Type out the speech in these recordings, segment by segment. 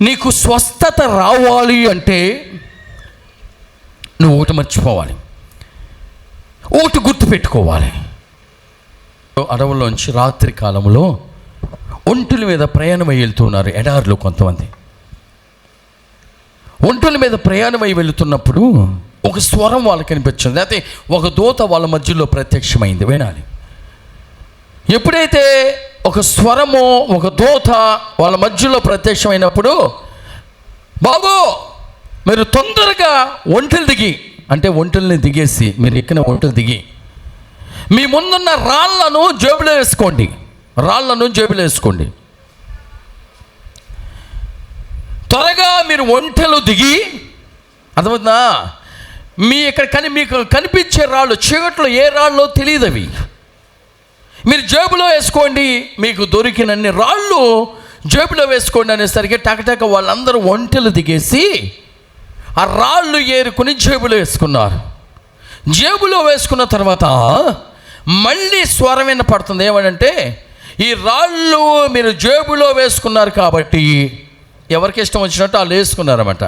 నీకు స్వస్థత రావాలి అంటే నువ్వు ఒకటి మర్చిపోవాలి. ఒకటి గుర్తుపెట్టుకోవాలి అడవుల్లోంచి రాత్రి కాలంలో ఒంటుల మీద ప్రయాణమై వెళ్తున్నారు ఎడారులు కొంతమంది. ఒంటుల మీద ప్రయాణమై వెళుతున్నప్పుడు ఒక స్వరం వాళ్ళకి కనిపించింది అయితే ఒక దూత వాళ్ళ మధ్యలో ప్రత్యక్షమైంది. వినాలి. ఎప్పుడైతే ఒక స్వరము ఒక దూత వాళ్ళ మధ్యలో ప్రత్యక్షమైనప్పుడు బాబు మీరు తొందరగా ఒంటలు దిగి అంటే ఒంటల్ని దిగేసి మీరు ఎక్కిన ఒంటలు దిగి మీ ముందున్న రాళ్ళను జేబులో వేసుకోండి రాళ్ళను జేబులో వేసుకోండి. త్వరగా మీరు ఒంటెలు దిగి అర్థమవుతుందా? మీ ఇక్కడ కని మీకు కనిపించే రాళ్ళు చీకట్లో ఏ రాళ్ళో తెలియదు అవి మీరు జేబులో వేసుకోండి మీకు దొరికినన్ని రాళ్ళు జేబులో వేసుకోండి అనేసరికి టకటక వాళ్ళందరూ ఒంటెలు దిగేసి ఆ రాళ్ళు ఏరుకుని జేబులో వేసుకున్నారు. జేబులో వేసుకున్న తర్వాత మళ్ళీ స్వరం వినపడుతుంది. ఏమనంటే ఈ రాళ్ళు మీరు జేబులో వేసుకున్నారు కాబట్టి ఎవరికి ఇష్టం వచ్చినట్టు వాళ్ళు వేసుకున్నారన్నమాట.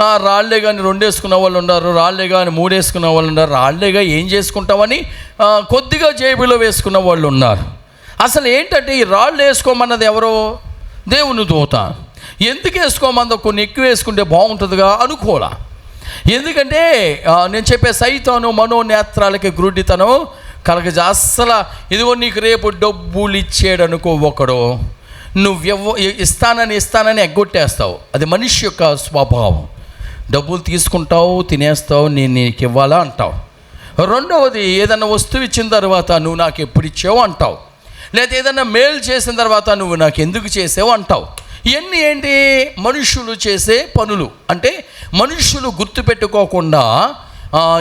ఆ, రాళ్ళే కానీ రెండు వేసుకున్న వాళ్ళు ఉన్నారు రాళ్ళే కానీ మూడు వేసుకున్న వాళ్ళు ఉన్నారు రాళ్ళేగా ఏం చేసుకుంటామని కొద్దిగా జేబులో వేసుకున్న వాళ్ళు ఉన్నారు. అసలు ఏంటంటే ఈ రాళ్ళు వేసుకోమన్నది ఎవరో? దేవుని దూత. ఎందుకు వేసుకోమందో కొన్ని ఎక్కువ వేసుకుంటే బాగుంటుందిగా అనుకోలా. ఎందుకంటే నేను చెప్పే సైతాను మనోనేత్రాలకి గ్రుడ్డితనం కలగజ. అస్సలు ఇదిగో నీకు రేపు డబ్బులు ఇచ్చాడు అనుకో ఒకడు నువ్వు ఇస్తానని ఇస్తానని ఎగ్గొట్టేస్తావు. అది మనిషి యొక్క స్వభావం. డబ్బులు తీసుకుంటావు తినేస్తావు నేను నీకు ఇవ్వాలా అంటావు. రెండవది ఏదైనా వస్తువు ఇచ్చిన తర్వాత నువ్వు నాకు ఎప్పుడు ఇచ్చావు అంటావు. లేదా ఏదైనా మేలు చేసిన తర్వాత నువ్వు నాకు ఎందుకు చేసావు అంటావు. ఇవన్నీ ఏంటి? మనుషులు చేసే పనులు. అంటే మనుషులు గుర్తుపెట్టుకోకుండా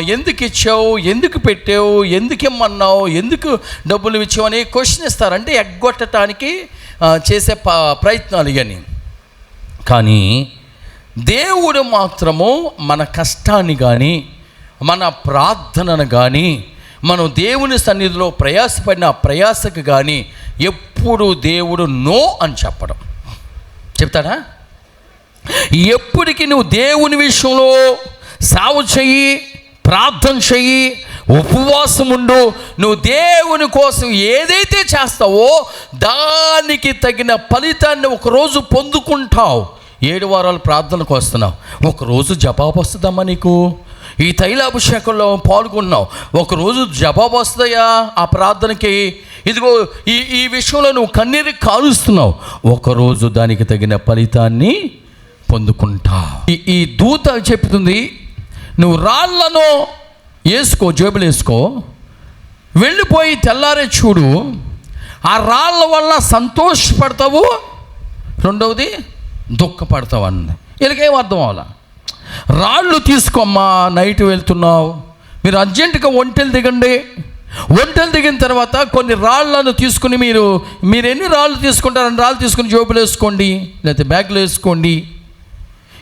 ఎందుకు ఇచ్చావు ఎందుకు పెట్టావు ఎందుకు ఇమ్మన్నావు ఎందుకు డబ్బులు ఇచ్చావు అని క్వశ్చన్ ఇస్తారు అంటే ఎగ్గొట్టడానికి చేసే ప ప్రయత్నాలు ఇవన్నీ. కానీ దేవుడు మాత్రము మన కష్టాన్ని కానీ మన ప్రార్థనను కానీ మనం దేవుని సన్నిధిలో ప్రయాసపడిన ప్రయాసకు కానీ ఎప్పుడు దేవుడు నో అని చెప్పడం. చెప్తాడా? ఎప్పటికీ నువ్వు దేవుని విషయంలో సాగు చెయ్యి ప్రార్థన చెయ్యి ఉపవాసం ఉండు. నువ్వు దేవుని కోసం ఏదైతే చేస్తావో దానికి తగిన ఫలితాన్ని ఒకరోజు పొందుకుంటావు. ఏడు వారాలు ప్రార్థనకు వస్తున్నావు. ఒకరోజు జవాబు వస్తుందమ్మా నీకు. ఈ తైలాభిషేకంలో పాల్గొన్నావు. ఒకరోజు జవాబు వస్తుందయ్యా ఆ ప్రార్థనకి. ఇదిగో ఈ ఈ విషయంలో నువ్వు కన్నీరు కాలుస్తున్నావు. ఒకరోజు దానికి తగిన ఫలితాన్ని పొందుకుంటా. ఈ ఈ దూత చెప్తుంది నువ్వు రాళ్ళను వేసుకో జేబులు వేసుకో. వెళ్ళిపోయి తెల్లారే చూడు. ఆ రాళ్ళ వల్ల సంతోషపడతావు. రెండవది దుఃఖపడతావు అన్నది వీళ్ళకేం అర్థం అవ్వాలా? రాళ్ళు తీసుకోమ్మా నైట్ వెళ్తున్నావు. మీరు అర్జెంటుగా ఒంటెలు దిగండి. ఒంటెలు దిగిన తర్వాత కొన్ని రాళ్ళను తీసుకుని మీరు మీరు ఎన్ని రాళ్ళు తీసుకుంటారని రాళ్ళు తీసుకుని జోబులు వేసుకోండి లేకపోతే బ్యాగ్లో వేసుకోండి.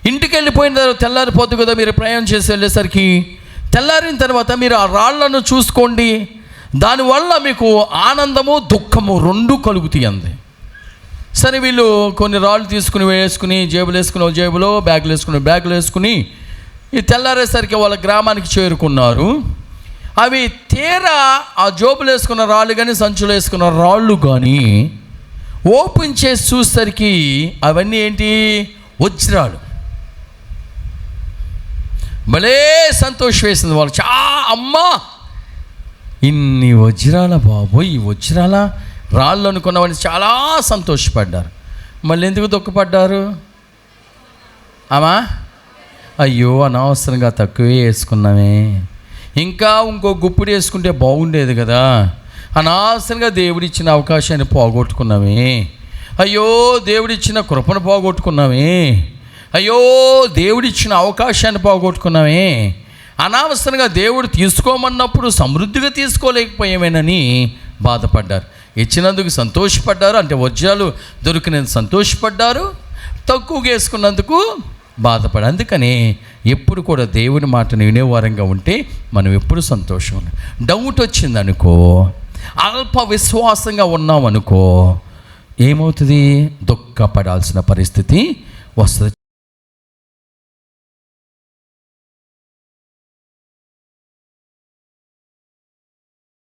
ఇంటికి వెళ్ళిపోయిన తర్వాత తెల్లారిపోద్దు కదా మీరు ప్రయాణం చేసి వెళ్ళేసరికి. తెల్లారిన తర్వాత మీరు ఆ రాళ్ళను చూసుకోండి. దానివల్ల మీకు ఆనందము దుఃఖము రెండు కలుగుతాయి అంది సరే వీళ్ళు కొన్ని రాళ్ళు తీసుకుని వేసుకుని జేబులు వేసుకుని ఒక జేబులో బ్యాగులు వేసుకుని బ్యాగులు వేసుకుని ఈ తెల్లారేసరికి వాళ్ళ గ్రామానికి చేరుకున్నారు. అవి తీరా ఆ జోబులు వేసుకున్న రాళ్ళు కానీ సంచులు వేసుకున్న రాళ్ళు కానీ ఓపెన్ చేసి చూసేసరికి అవన్నీ ఏంటి? వజ్రాలు. భలే సంతోషం వేసింది వాళ్ళు. చా అమ్మా! ఇన్ని వజ్రాల బాబోయ్ ఈ వజ్రాల? రాళ్ళు అనుకున్నవని చాలా సంతోషపడ్డారు. మళ్ళీ ఎందుకు దుఃఖపడ్డారు? ఆమా? అయ్యో అనవసరంగా తక్కువే వేసుకున్నామే. ఇంకా ఇంకో గుప్పుడు వేసుకుంటే బాగుండేది కదా. అనవసరంగా దేవుడిచ్చిన అవకాశాన్ని పోగొట్టుకున్నామే. అయ్యో దేవుడిచ్చిన కృపను పోగొట్టుకున్నామే. అయ్యో దేవుడిచ్చిన అవకాశాన్ని పోగొట్టుకున్నామే. అనవసరంగా దేవుడు తీసుకోమన్నప్పుడు సమృద్ధిగా తీసుకోలేకపోయామేనని బాధపడ్డారు. ఇచ్చినందుకు సంతోషపడ్డారు. అంటే వజ్రాలు దొరికినందుకు సంతోషపడ్డారు. తక్కువగా వేసుకున్నందుకు బాధపడ అందుకని ఎప్పుడు కూడా దేవుని మాటను వినేవారంగా ఉంటే మనం ఎప్పుడు సంతోషం డౌట్ వచ్చింది అనుకో అల్ప విశ్వాసంగా ఉన్నాం అనుకో ఏమవుతుంది? దుఃఖపడాల్సిన పరిస్థితి వస్తుంది.